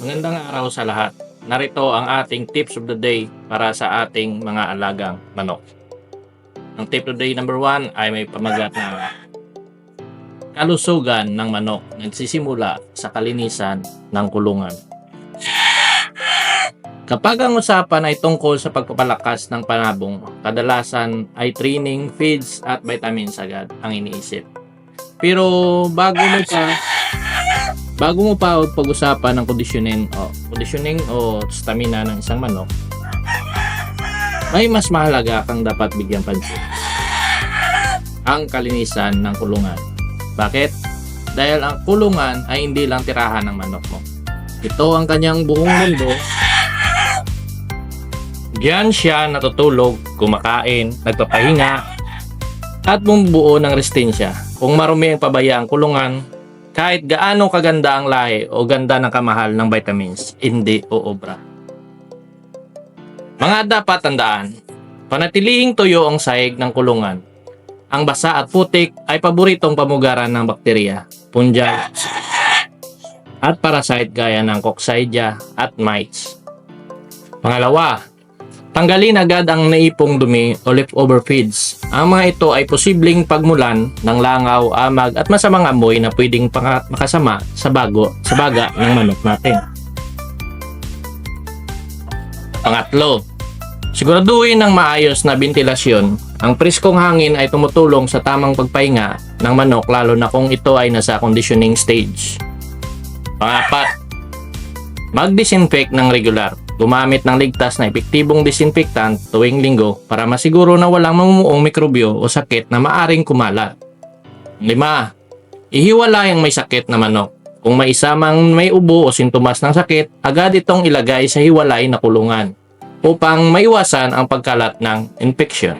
Magandang araw sa lahat. Narito ang ating tips of the day para sa ating mga alagang manok. Ang tip of the day number one ay may pamagat na kalusugan ng manok nagsisimula sa kalinisan ng kulungan. Kapag ang usapan ay tungkol sa pagpapalakas ng panabong, kadalasan ay training, feeds at vitamins agad ang iniisip. Pero bago mo pa bago mo pa pag-usapan ng conditioning o conditioning o stamina ng isang manok, may mas mahalaga kang dapat bigyan pansin. Ang kalinisan ng kulungan. Bakit? Dahil ang kulungan ay hindi lang tirahan ng manok mo. Ito ang kanyang buong mundo. Diyan siya natutulog, kumakain, nagpapahinga, at bumubuo ng resistensya. Kung marumi ang pabaya ang kulungan, kahit gaano kaganda ang lahi o ganda ng kamahal ng vitamins, hindi uobra. Mga dapat tandaan, panatilihing tuyo ang sahig ng kulungan. Ang basa at putik ay paboritong pamugaran ng bakterya, fungi, at parasite gaya ng coccidia at mites. Pangalawa, tanggalin agad ang naipong dumi o leftover feeds. Ang mga ito ay posibleng pagmulan ng langaw, amag at masamang amoy na pwedeng makasama sa bago sa baga ng manok natin. Pangatlo, siguraduhin ng maayos na ventilasyon. Ang preskong hangin ay tumutulong sa tamang pagpahinga ng manok lalo na kung ito ay nasa conditioning stage. Pangapat, mag-disinfect ng regular. Gumamit ng ligtas na epektibong disinfectant tuwing linggo para masiguro na walang mamumuong mikrobyo o sakit na maaring kumalat. Lima, ihiwalay ang may sakit na manok. Kung may isa mang may ubo o sintomas ng sakit, agad itong ilagay sa hiwalay na kulungan upang maiwasan ang pagkalat ng infeksyon.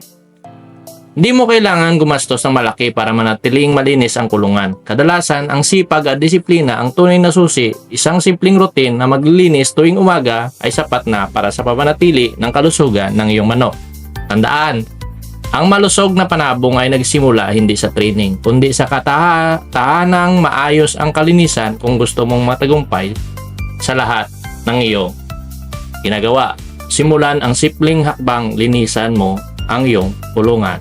Hindi mo kailangan gumastos ng malaki para manatiling malinis ang kulungan. Kadalasan, ang sipag at disiplina ang tunay na susi. Isang simpleng routine na maglilinis tuwing umaga ay sapat na para sa pamanatili ng kalusugan ng iyong manok. Tandaan, ang malusog na panabong ay nagsimula hindi sa training, kundi sa katahanang maayos ang kalinisan kung gusto mong matagumpay sa lahat ng iyong ginagawa. Simulan ang simpleng hakbang linisan mo ang iyong kulungan.